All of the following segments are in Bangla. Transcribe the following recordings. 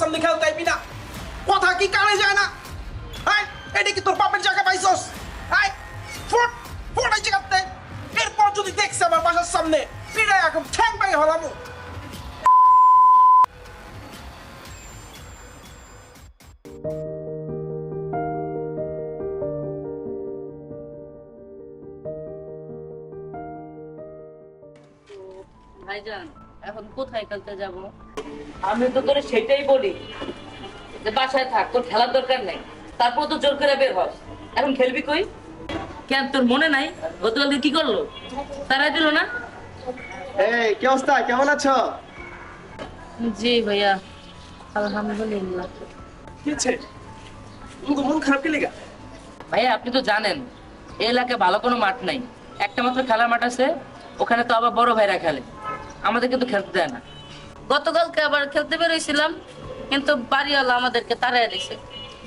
সামনে খেলতে আইবি না। কথা কি কানে যায় না? হ্যাঁ এটা তোর বাপের জায়গা পাইছস? হ্যাঁ ফুট ফুট আইছে কাটতে এরপর যদি দেখছে আমার বাসার সামনে পিড়ায় এখন ঠ্যাং ভাঙে হলামু ভাইজান এখন কোথায় খেলতে যাব? আমি তো তোরে সেটাই বলি যে বাসায় থাক তোর খেলার দরকার নেই। তারপর তো জোর করে বের হস। এখন খেলবি কই? কেন তোর মনে নাই? গতকাল কি করল? তারাই দিল না? এই কি অবস্থা? কেমন আছো? জি ভাইয়া আলহামদুলিল্লাহ। কি হচ্ছে? তুমি মন খারাপ কে লেগা ভাইয়া আপনি তো জানেন এই এলাকায় ভালো কোনো মাঠ নাই। একটা মাত্র খেলার মাঠ আছে ওখানে তো আবার বড় ভাইরা খেলে। আমাদের কিন্তু খেলতে দেয় না। গতকালকে আবার খেলতে বেরোইছিলাম, কিন্তু বাড়িওয়ালা আমাদেরকে তাড়াই দিছে।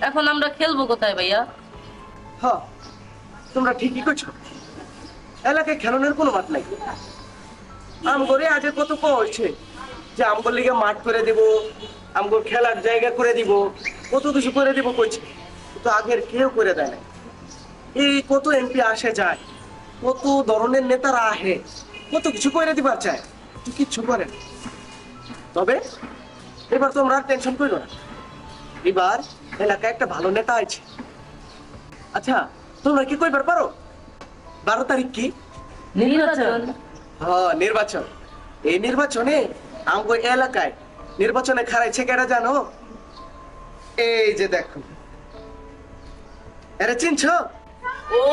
এখন আমরা খেলব কোথায় ভাইয়া? হ্যাঁ তোমরা ঠিকই করছ এলাকায় খেলনের কোনো মাঠ নাই। আমগরে আগে কত কইছে যে আমগর লিগে মাঠ করে দিব আমগর খেলার জায়গা করে দিব, কত কিছু করে দিব কইছে। কিন্তু আগের কেউ করে দেয় না এই কত এমপি আসে যায়, কত ধরনের নেতারা আহে কত কিছু করে দিবার চায়। কিন্তু কিচ্ছু করে না। তবে এবার তোমরা আর টেনশন করো না। এবার এলাকায় একটা ভালো নেতা আছে। আচ্ছা তোমরা কি কইবার পারো? বারো তারিখ কি? নির্বাচন। হ্যাঁ নির্বাচন। এই নির্বাচনে আমগো এলাকায় নির্বাচনে খারাইছে কেরা জানো? এই যে দেখো। এরা চিনছ? ও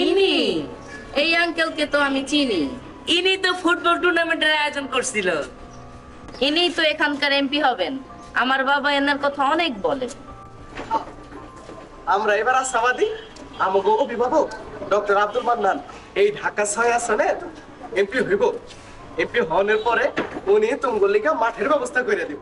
ইনি। এই আঙ্কেলকে তো আমি চিনি। ইনি তো ফুটবল টুর্নামেন্টের আয়োজন করছিল। ইনি তো এখানকার এমপি হবেন। আমার বাবা এনার কথা অনেক বলে। আমরা এবার আশাবাদী আমগো অভিভাবক ডক্টর আব্দুল মান্নান। এই ঢাকা ছয় আসনে এমপি হইব। এমপি হওয়ার পরে উনি তুমগুলিকা মাঠের ব্যবস্থা করে দিব।